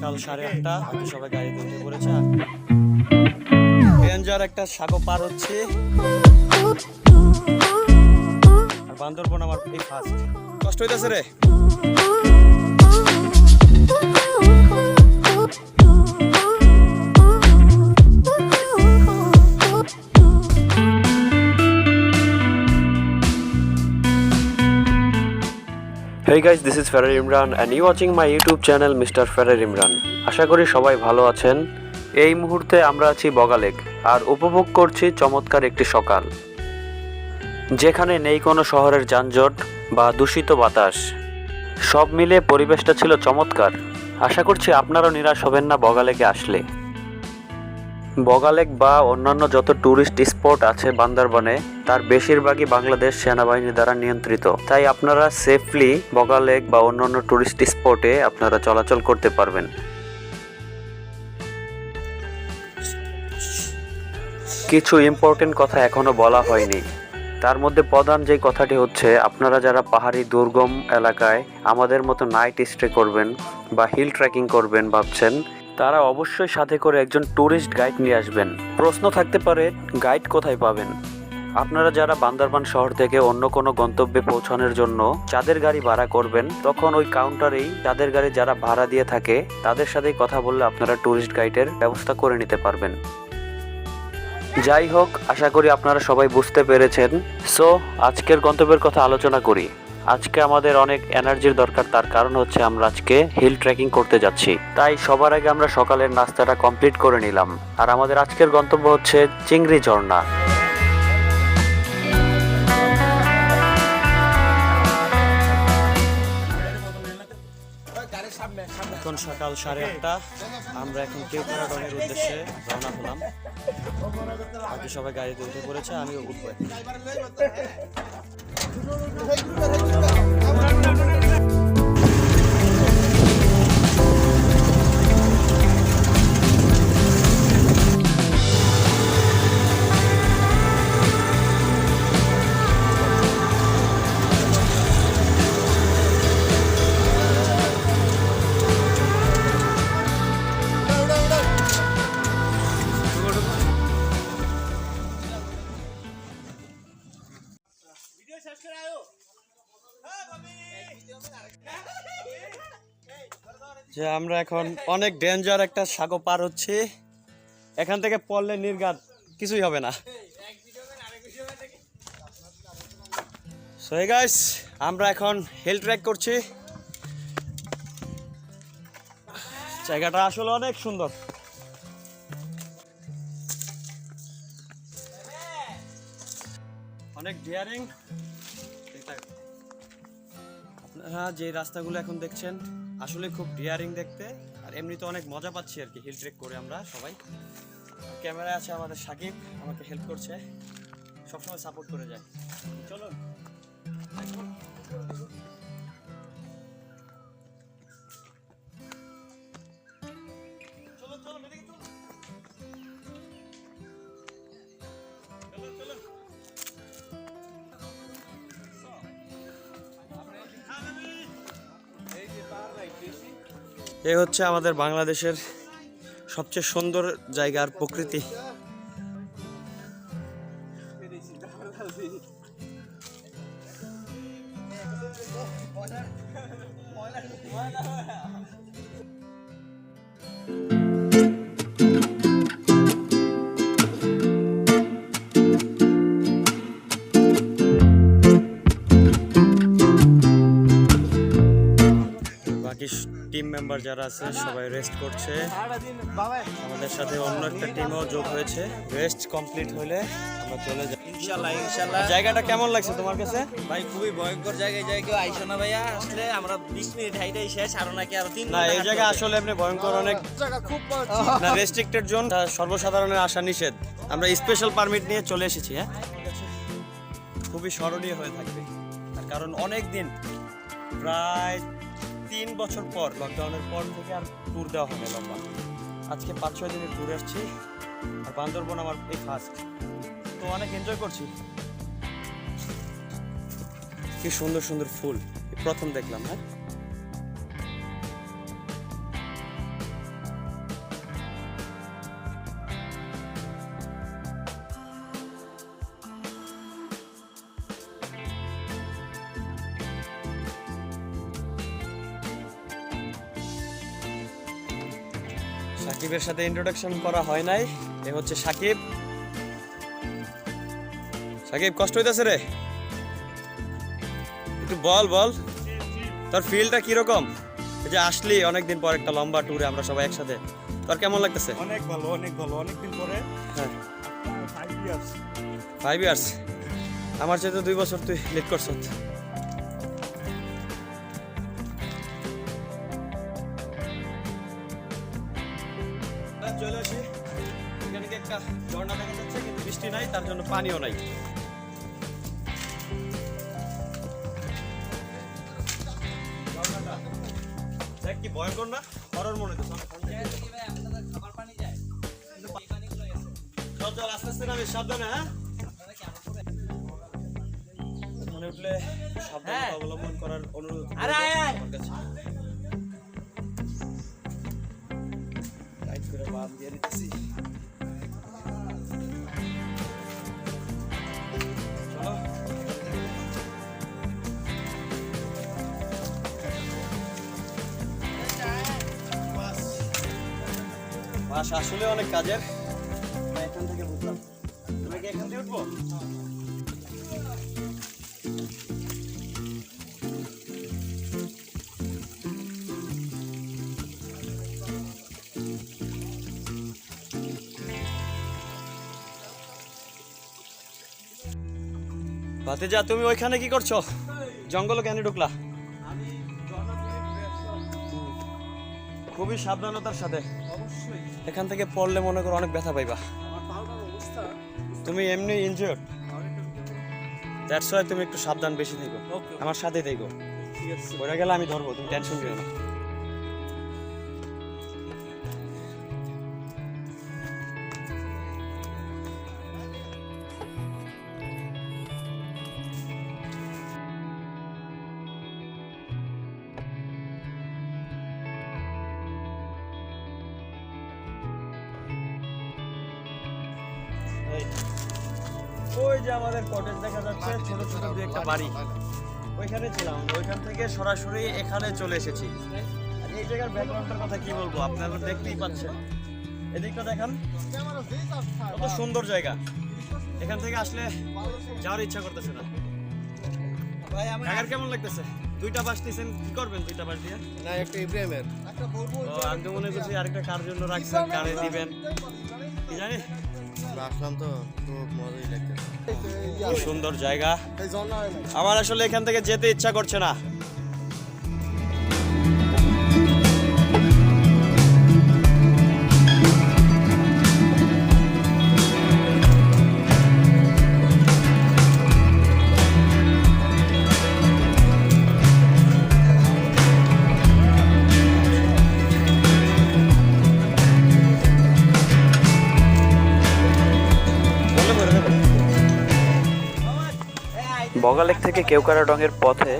সকাল সাড়ে আটটা আমি সবাই গাড়িতে উঠে পড়েছে। ডেঞ্জার একটা সাগো পার হচ্ছে। আর বান্দরবন আমার এই ফার্স্ট কষ্ট হইতেছে রে। Hey guys, this is Ferrer Imran and you watching my YouTube channel Mr. Ferrer Imran. আশা করি সবাই ভালো আছেন এই মুহূর্তে আমরা আছি বগালেক আর উপভোগ করছি চমৎকার একটি সকাল যেখানে নেই কোনো শহরের যানজট বা দূষিত বাতাস সব মিলে পরিবেশটা ছিল চমৎকার আশা করছি আপনারাও নিরাশ হবেন না বগালেকে আসলে বগালেক বা অন্যান্য যত ট্যুরিস্ট স্পট আছে বান্দরবনে, তার বেশিরভাগই বাংলাদেশ সেনাবাহিনী দ্বারা নিয়ন্ত্রিত। তাই আপনারা সেফলি বগালেক বা অন্যান্য ট্যুরিস্ট স্পটে আপনারা চলাচল করতে পারবেন। কিছু ইম্পর্টেন্ট কথা এখনও বলা হয়নি। তার মধ্যে প্রধান যে কথাটি হচ্ছে, আপনারা যারা পাহাড়ি, দুর্গম এলাকায় আমাদের মতো নাইট স্টে করবেন বা হিল ট্রেকিং করবেন ভাবছেন তারা অবশ্যই সাথে করে একজন ট্যুরিস্ট গাইড নিয়ে আসবেন। প্রশ্ন থাকতে পারে, গাইড কোথায় পাবেন? আপনারা যারা বান্দরবান শহর থেকে অন্য কোনো গন্তব্যে পৌঁছানোর জন্য যাদের গাড়ি ভাড়া করবেন, তখন ওই কাউন্টারেই যাদের গাড়ি যারা ভাড়া দিয়ে থাকে, তাদের সাথেই কথা বললে আপনারা ট্যুরিস্ট গাইডের ব্যবস্থা করে নিতে পারবেন। যাই হোক, আশা করি আপনারা সবাই বুঝতে পেরেছেন। সো আজকের গন্তব্যের কথা আলোচনা করি। আজকে আমাদের অনেক এনার্জির দরকার, তার কারণ হচ্ছে আমরা আজকে হিল ট্রেকিং করতে যাচ্ছি। তাই সবার আগে আমরা সকালের নাস্তাটা কমপ্লিট করে নিলাম। আর আমাদের আজকের গন্তব্য হচ্ছে চিংড়ি ঝর্ণা। এখন সকাল সাড়ে আটটা। আমরা এখন কেউ কেউপাড়াডনের উদ্দেশ্যে রওনা হলাম। সবাই গাড়িতে উঠে পড়েছে, আমিও উঠবো 他一个人他一个人拿不住 এখন। যে আমরা এখন অনেক ডেঞ্জার একটা সাগো পার হচ্ছি। এখান থেকে পড়লে নির্ঘাত কিছুই হবে না। গাইস আমরা এখন হিল ট্র্যাক করছি। জায়গাটা আসলে অনেক সুন্দর। অনেক ডিয়ারিং আপনারা যে রাস্তাগুলো এখন দেখছেন, আসলে খুব ডিয়ারিং দেখতে, আর এমনিতে অনেক মজা পাচ্ছি আর কি হিল ট্রেক করে আমরা সবাই। ক্যামেরায় আছে আমাদের সাকিব, আমাকে হেল্প করছে। সবসময় সাপোর্ট করে যায়। এ হচ্ছে আমাদের বাংলাদেশের সবচেয়ে সুন্দর জায়গার প্রকৃতি। মেম্বার যারা আছে সবাই রেস্ট করছে। আমাদের সাথে অন্য একটা টিমও যোগ হয়েছে। রেস্ট কমপ্লিট হলে আমরা চলে যাই। ইনশাল্লাহ ইনশাল্লাহ। জায়গাটা কেমন লাগছে তোমার কাছে? ভাই খুবই ভয়ঙ্কর জায়গায় যায় কেউ আইসো না ভাইয়া। আসলে আমরা বিশ মিনিট হাইটাই শেষ আরও নাকি আরও তিন না এই জায়গা আসলে এমনি ভয়ঙ্কর অনেক। খুব না রেস্ট্রিক্টেড জোন সর্বসাধারণের আসা নিষেধ। আমরা স্পেশাল পারমিট নিয়ে চলে এসেছি হ্যাঁ? খুবই স্মরণীয় হয়ে থাকবে। তার কারণ অনেক দিন প্রায় তিন বছর পর লকডাউনের পর থেকে আর ট্যুর দেওয়া হবে লম্বা। আজকে পাঁচ, ছয় দিনের ট্যুরে আসছি আর বান্দরবন আমার এই ফার্স্ট তো অনেক এনজয় করছি। কি সুন্দর সুন্দর ফুল। প্রথম দেখলাম হ্যাঁ? সাকিবের সাথে ইন্ট্রোডাকশন করা হয় নাই। এ হচ্ছে সাকিব। সাকিব কষ্ট হইতেছে রে। একটু বল বল। তোর ফিলটা কীরকম? এই যে আসলি অনেকদিন পর একটা লম্বা ট্যুরে আমরা সবাই একসাথে। তোর কেমন লাগতেছে? অনেক ভালো অনেক ভালো। অনেকদিন পরে হ্যাঁ। ফাইভ ইয়ার্স ফাইভ ইয়ার্স আমার চাইতে দুই বছর তুই লেট করছ। চলে আসি এখানে কি একটা ঝর্ণা দেখা যাচ্ছে কিন্তু বৃষ্টি নাই তার জন্য পানিও নাই। দেখ কি ভয়ঙ্কর না হরর মনে হচ্ছে চল চল আস্তে আস্তে নামে সাবধানে হ্যাঁ ওখানে উঠলে সাবধানতা অবলম্বন করার অনুরোধ। আমার কাছে। করে বাঁধ দিয়ে বাস। বাস আসলে অনেক কাজের। ভাতিজা তুমি ওইখানে কি করছ? জঙ্গলে কেন ঢুকলা? খুবই সাবধানতার সাথে। এখান থেকে পড়লে মনে করো অনেক ব্যথা পাইবা। তুমি এমনি ইনজিওর্ড দ্যাটস ওয়াই তুমি একটু সাবধান বেশি থেকো। আমার সাথে থেকো। ওইটা গেলে আমি ধরবো তুমি টেনশন নিও না। ওই যে আমাদের কটেজ দেখা যাচ্ছে ছোট ছোট দু একটা বাড়ি। ওইখানে ছিলাম। ওইখান থেকে সরাসরি এখানে চলে এসেছি। আর এই জায়গার ব্যাকগ্রাউন্ডের কথা কি বলব? আপনারা দেখতেই পাচ্ছেন। এদিকটা দেখান। কত সুন্দর জায়গা। এখান থেকে আসলে যাওয়ার ইচ্ছা করতেছে না। ঢাকার কেমন লাগতেছে? দুইটা বাস দিয়েছেন কি করবেন দুইটা বাস দিয়ে? না একটা ইব্রাহিমের। আমি তো মনে করছি আরেকটা কার জন্য রাখছেন? কারে দিবেন? কি জানি। আসলাম তো খুব মজাই লাগতেছে। সুন্দর জায়গা। আমার আসলে এখান থেকে যেতে ইচ্ছা করছে না। বগালেক থেকে কেওকারাডঙের পথে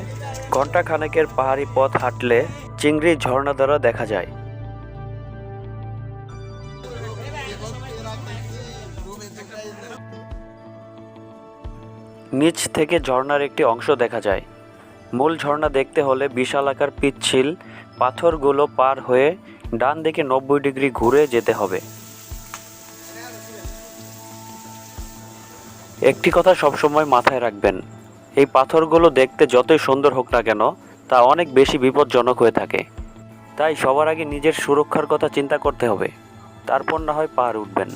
ঘণ্টা খানেকের পাহাড়ি পথ হাঁটলে চিংড়ি ঝর্ণা দ্বারা দেখা যায়। নিচ থেকে ঝর্ণার একটি অংশ দেখা যায়। মূল ঝর্ণা দেখতে হলে বিশাল আকার পিচ্ছিল পাথরগুলো পার হয়ে ডান দিকে নব্বই ডিগ্রি ঘুরে যেতে হবে। একটি কথা সবসময় মাথায় রাখবেন এই পাথরগুলো দেখতে যতই সুন্দর হোক না কেন, তা অনেক বেশি বিপজ্জনক হয়ে থাকে। তাই সবার আগে নিজের সুরক্ষার কথা চিন্তা করতে হবে। তারপর না হয় পাহাড় উঠবেন।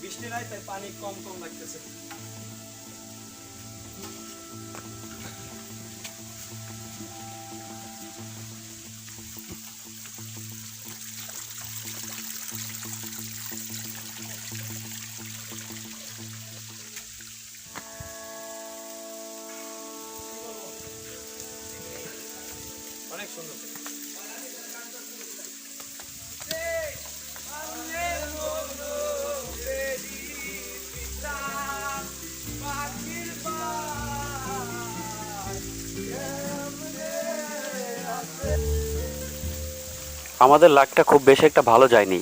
বৃষ্টি নাই, তাই পানি কম কম লাগতেছে। আমাদের লাকটা খুব বেশি একটা ভালো যায়নি।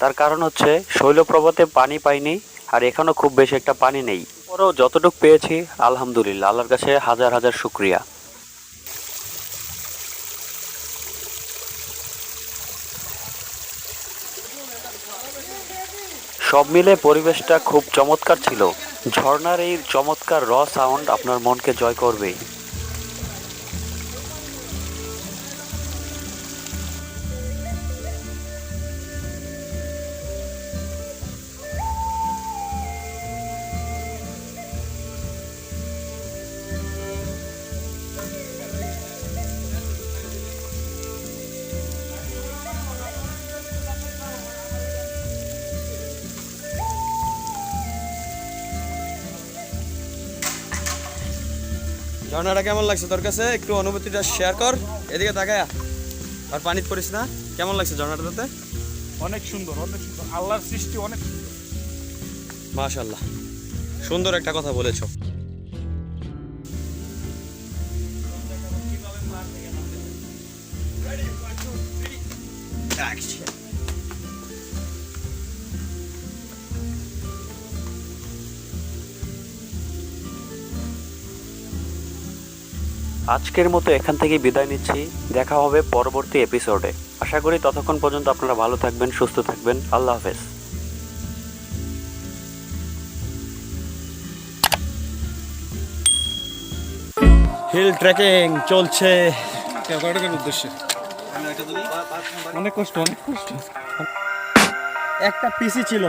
তার কারণ হচ্ছে শৈলপ্রপাতে পানি পাইনি আর এখানেও খুব বেশি একটা পানি নেই। পরেও যতটুকু পেয়েছি, আলহামদুলিল্লাহ, আল্লাহর কাছে হাজার হাজার শুক্রিয়া। সব মিলে পরিবেশটা খুব চমৎকার ছিল। ঝর্নার এই চমৎকার র সাউন্ড আপনার মনকে জয় করবেই ঝর্ণাটা কেমন লাগছে তোর কাছে? একটু অনুভূতিটা শেয়ার কর। এদিকে তাকায়া। আর পানিত পড়িস না? কেমন লাগছে ঝর্ণাটাতে অনেক সুন্দর অনেক সুন্দর। আল্লাহর সৃষ্টি অনেক সুন্দর। মাশাল্লাহ সুন্দর একটা কথা বলেছ। আজকের মতো এখান থেকে বিদায় নিচ্ছি। দেখা হবে পরবর্তী এপিসোডে আশা করি ততক্ষণ পর্যন্ত আপনারা ভালো থাকবেন সুস্থ থাকবেন। আল্লাহ হাফেজ। হিল ট্রেকিং চলছে। উদ্দেশ্যে? অনেক কষ্ট অনেক কষ্ট। একটা পিসি ছিল।